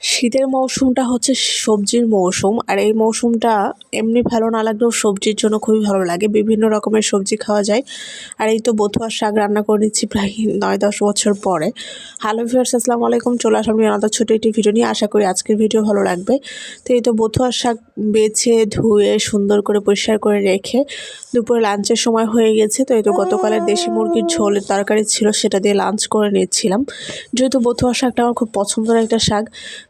শীতের মৌসুমটা হচ্ছে সবজির মৌসুম, আর এই মৌসুমটা এমনি ভালো না লাগলেও সবজির জন্য খুবই ভালো লাগে। বিভিন্ন রকমের সবজি খাওয়া যায়। আর এই তো বথুয়ার শাক রান্না করে নিচ্ছি প্রায় নয় দশ বছর পরে। হ্যালো ভিউয়ার্স আসসালামু আলাইকুম। চলে আসলাম আলাদা ছোটো একটি ভিডিও নিয়ে। আশা করি আজকের ভিডিও ভালো লাগবে। তো এই তো বথুয়ার শাক বেছে, ধুয়ে, সুন্দর করে পরিষ্কার করে রেখে দুপুরে লাঞ্চের সময় হয়ে গেছে। তো এই তো গতকালের দেশি মুরগির ঝোলের তরকারি ছিল, সেটা দিয়ে লাঞ্চ করে নিচ্ছিলাম। যেহেতু বথুয়ার শাকটা আমার খুব পছন্দের একটা শাক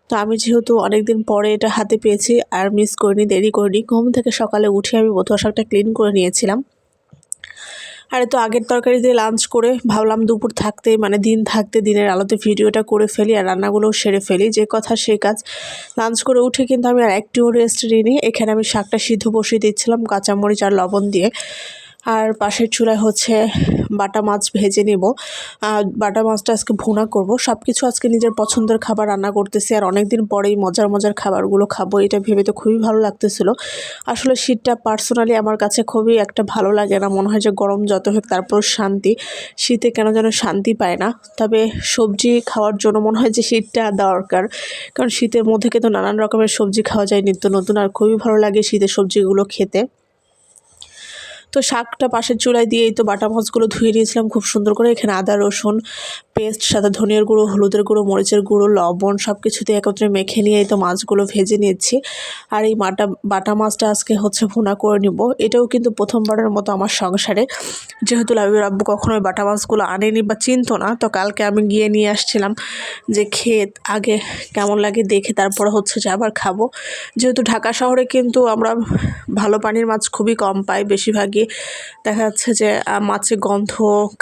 তো আমি যেহেতু অনেক দিন পরে এটা হাতে পেয়েছি আর মিস করিনি, দেরি করিনি, ঘুম থেকে সকালে উঠে আমি বতুয়া শাকটা ক্লিন করে নিয়েছিলাম। আর তো আগের তরকারি দিয়ে লাঞ্চ করে ভাবলাম দুপুর থাকতে মানে দিন থাকতে দিনের আলোতে ভিডিওটা করে ফেলি আর রান্নাগুলোও সেরে ফেলি, যে কথা সে কাজ। লাঞ্চ করে উঠে কিন্তু আমি আর একটিও রেস্ট নিইনি, এখানে আমি শাকটা সিদ্ধ বসিয়ে দিচ্ছিলাম, কাঁচামরিচ আর লবণ দিয়ে। আর পাশের চুলায় হচ্ছে বাটা মাছ ভেজে নেব। বাটা মাছটা আজকে ভুনা করব। সব কিছু আজকে নিজের পছন্দের খাবার রান্না করতেছি আর অনেক দিন পরেই মজার মজার খাবারগুলো খাব। এটা ভেবে তো খুবই ভালো লাগতেছিল। আসলে শীতটা পার্সোনালি আমার কাছে খুবই একটা ভালো লাগে না। মনে হয় যে গরম যত হোক তারপর শান্তি। শীতে কেন যেন শান্তি পায় না। তবে সবজি খাওয়ার জন্য মনে হয় যে শীতটা দরকার। কারণ শীতের মধ্যে কিন্তু নানান রকমের সবজি খাওয়া যায় নিত্য নতুন। আর খুবই ভালো লাগে শীতের সবজিগুলো খেতে। তো শাকটা পাশের চুলায় দিয়েই তো বাটা মাছগুলো ধুয়ে নিয়েছিলাম, খুব সুন্দর করে। এখানে আদা, রসুন, পেস্ট সাথে ধনিয়ার গুঁড়ো, হলুদের গুঁড়ো, মরিচের গুঁড়ো, লবণ সব কিছুতে একত্রে মেখে নিয়ে তো মাছগুলো ভেজে নিচ্ছি আর এই মাটা, বাটা মাছটা আজকে হচ্ছে ভুনা করে নিব। এটাও কিন্তু প্রথমবারের মতো আমার সংসারে। যেহেতু লাবির আব্বু কখনোই বাটা মাছগুলো আনেনি বা চিনতো না, তো কালকে আমি গিয়ে নিয়ে আসছিলাম যে ক্ষেত আগে কেমন লাগে দেখে তারপরে হচ্ছে যে আবার খাব। যেহেতু ঢাকা শহরে কিন্তু আমরা ভালো পানির মাছ খুবই কম পাই, বেশিরভাগই দেখা যাচ্ছে যে মাছের গন্ধ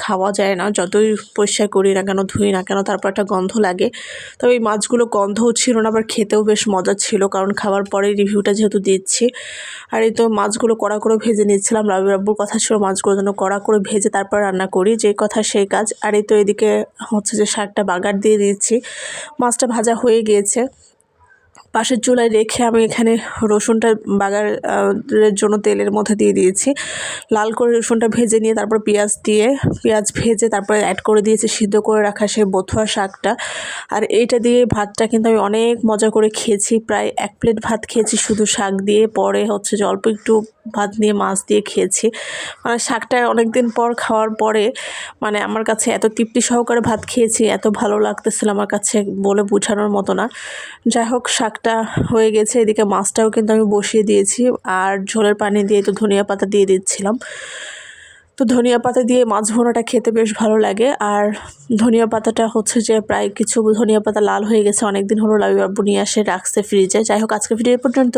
খাওয়া যায় না। যতই পরিষ্কার করি না কেন, ধুই না কেন, তারপর একটা গন্ধ লাগে। তবে এই মাছগুলো গন্ধও ছিল না, আবার খেতেও বেশ মজা ছিল, কারণ খাওয়ার পরে রিভিউটা যেহেতু দিচ্ছি। আর এই তো মাছগুলো কড়া করে ভেজে নিচ্ছিলাম। রাবি রাব্বুর কথা ছিল মাছগুলো যেন কড়া করে ভেজে তারপর রান্না করি, যে কথা সেই কাজ। আর এই তো এদিকে হচ্ছে যে শাকটা বাগার দিয়ে দিচ্ছি। মাছটা ভাজা হয়ে গিয়েছে। পাশের চুলায় রেখে আমি এখানে রসুনটা বাগারের জন্য তেলের মধ্যে দিয়ে দিয়েছি। লাল করে রসুনটা ভেজে নিয়ে তারপর পেঁয়াজ দিয়ে, পেঁয়াজ ভেজে তারপরে অ্যাড করে দিয়েছি, সিদ্ধ করে রাখা সেই বথুয়া শাকটা। আর এইটা দিয়ে ভাতটা কিন্তু আমি অনেক মজা করে খেয়েছি, প্রায় এক প্লেট ভাত খেয়েছি শুধু শাক দিয়ে, পরে হচ্ছে যে অল্প একটু ভাত নিয়ে মাছ দিয়ে খেয়েছি। মানে শাকটা অনেক দিন পর খাওয়ার পরে মানে আমার কাছে এত তৃপ্তি সহকারে ভাত খেয়েছি, এত ভালো লাগতেছিল আমার কাছে বলে বোঝানোর মতো না। যাই হোক, শাকটা হয়ে গেছে, এদিকে মাছটাও কিন্তু আমি বসিয়ে দিয়েছি। আর ঝোলের পানি দিয়ে তো ধনিয়া পাতা দিয়ে দিচ্ছিলাম। তো ধনিয়া পাতা দিয়ে মাছ ভোনাটা খেতে বেশ ভালো লাগে। আর ধনিয়া পাতাটা হচ্ছে যে প্রায় কিছু ধনিয়া পাতা লাল হয়ে গেছে, অনেকদিন হলো লাবি বাবু নিয়ে আসে, রাখছে ফ্রিজে যাই হোক আজকে ভিডিও পর্যন্ত।